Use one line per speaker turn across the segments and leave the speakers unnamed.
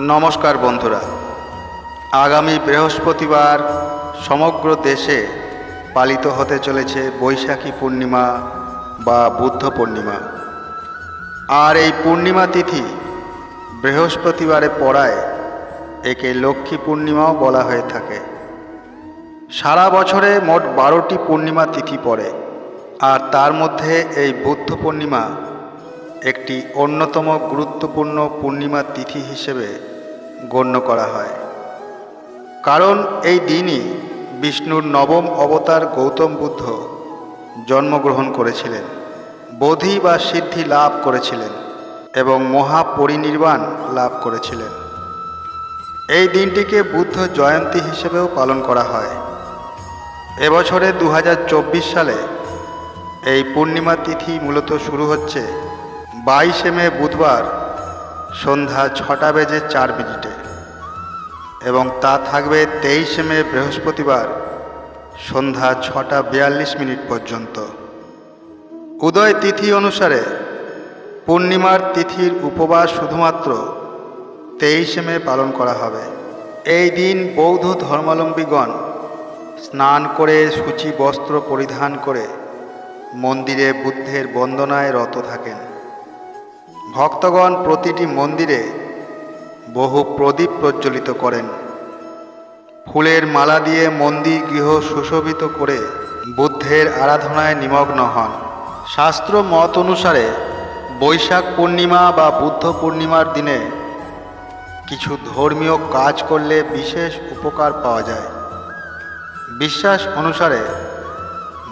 নমস্কার বন্ধুরা। আগামী বৃহস্পতিবার সমগ্র দেশে পালিত হতে চলেছে বৈশাখী পূর্ণিমা বা বুদ্ধ পূর্ণিমা। আর এই পূর্ণিমা তিথি বৃহস্পতিবারে পড়ায় একে লক্ষ্মী পূর্ণিমাও বলা হয়ে থাকে। সারা বছরে মোট বারোটি পূর্ণিমা তিথি পড়ে, আর তার মধ্যে এই বুদ্ধ পূর্ণিমা একটি অন্যতম গুরুত্বপূর্ণ পূর্ণিমা তিথি হিসেবে গণ্য করা হয়। কারণ এই দিনই বিষ্ণুর নবম অবতার গৌতম বুদ্ধ জন্মগ্রহণ করেছিলেন, বোধি বা সিদ্ধি লাভ করেছিলেন এবং মহাপরিনির্বাণ লাভ করেছিলেন। এই দিনটিকে বুদ্ধ জয়ন্তী হিসেবেও পালন করা হয়। এবছরে দু হাজার চব্বিশ সালে এই পূর্ণিমা তিথি মূলত শুরু হচ্ছে বাইশে মে বুধবার সন্ধ্যা ছটা বেজে চার মিনিটে এবং তা থাকবে তেইশে মে বৃহস্পতিবার সন্ধ্যা ছটা বিয়াল্লিশ মিনিট পর্যন্ত। উদয় তিথি অনুসারে পূর্ণিমার তিথির উপবাস শুধুমাত্র তেইশে মে পালন করা হবে। এই দিন বৌদ্ধ ধর্মাবলম্বীগণ স্নান করে সূচি বস্ত্র পরিধান করে মন্দিরে বুদ্ধের বন্দনায় রত থাকেন। ভক্তগণ প্রতিটি মন্দিরে বহু প্রদীপ প্রজ্বলিত করেন। ফুলের মালা দিয়ে মন্দির গৃহ সুশোভিত করে বুদ্ধের আরাধনায় নিমগ্ন হন। শাস্ত্র মত অনুসারে বৈশাখ পূর্ণিমা বা বুদ্ধ পূর্ণিমার দিনে কিছু ধর্মীয় কাজ করলে বিশেষ উপকার পাওয়া যায়। বিশ্বাস অনুসারে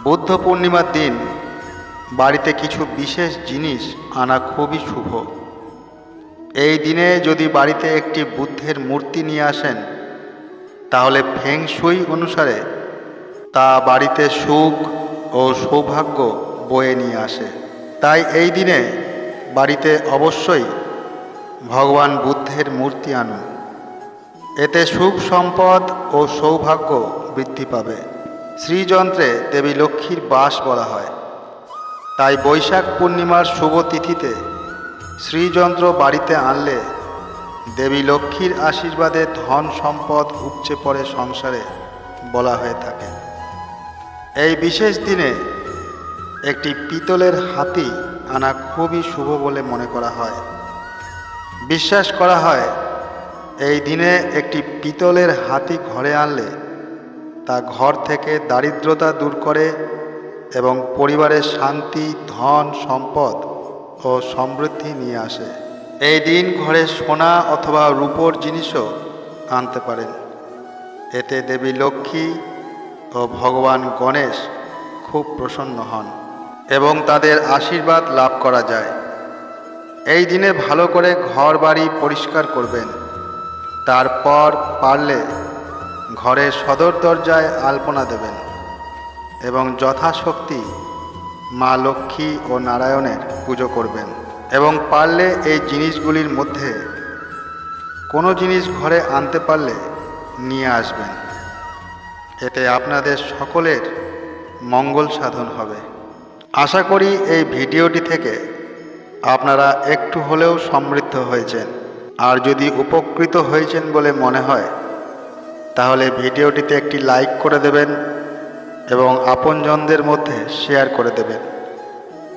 বুদ্ধ পূর্ণিমার দিন বাড়িতে কিছু বিশেষ জিনিস আনা খুবই শুভ। এই দিনে যদি বাড়িতে একটি বুদ্ধের মূর্তি নিয়ে আসেন, তাহলে ফেং শুই অনুসারে তা বাড়িতে সুখ ও সৌভাগ্য বয়ে নিয়ে আসে। তাই এই দিনে বাড়িতে অবশ্যই ভগবান বুদ্ধের মূর্তি আনুন। এতে সুখ সম্পদ ও সৌভাগ্য বৃদ্ধি পাবে। শ্রীযন্ত্রে দেবী লক্ষ্মীর বাস বলা হয়। তাই বৈশাখ পূর্ণিমার শুভ তিথিতে শ্রীযন্ত্র বাড়িতে আনলে দেবী লক্ষ্মীর আশীর্বাদে ধন সম্পদ উপচে পড়ে সংসারে বলা হয়ে থাকে। এই বিশেষ দিনে একটি পিতলের হাতি আনা খুবই শুভ বলে মনে করা হয়। বিশ্বাস করা হয়, এই দিনে একটি পিতলের হাতি ঘরে আনলে তা ঘর থেকে দারিদ্রতা দূর করে এবং পরিবারের শান্তি, ধন, সম্পদ ও সমৃদ্ধি নিয়ে আসে। এই দিন ঘরে সোনা অথবা রূপোর জিনিসও আনতে পারেন। এতে দেবী লক্ষ্মী ও ভগবান গণেশ খুব প্রসন্ন হন এবং তাদের আশীর্বাদ লাভ করা যায়। এই দিনে ভালো করে ঘর বাড়ি পরিষ্কার করবেন। তারপর পারলে ঘরের সদর দরজায় আলপনা দেবেন। এবং যথাশক্তি মা লক্ষ্মী ও নারায়ণের পুজো করবেন। এবং পারলে এই জিনিসগুলির মধ্যে কোনো জিনিস ঘরে আনতে পারলে নিয়ে আসবেন। এতে আপনাদের সকলের মঙ্গল সাধন হবে। আশা করি এই ভিডিওটি থেকে আপনারা একটু হলেও সমৃদ্ধ হয়েছেন। আর যদি উপকৃত হয়েছেন বলে মনে হয়, তাহলে ভিডিওটিতে একটি লাইক করে দেবেন এবং আপনজনদের মধ্যে শেয়ার করে দেবেন।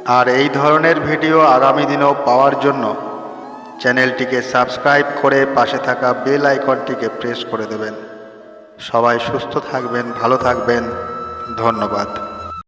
আর এই ধরনের ভিডিও আগামী দিনেও পাওয়ার জন্য চ্যানেলটিকে সাবস্ক্রাইব করে পাশে থাকা বেল আইকনটিকে প্রেস করে দেবেন। সবাই সুস্থ থাকবেন, ভালো থাকবেন। ধন্যবাদ।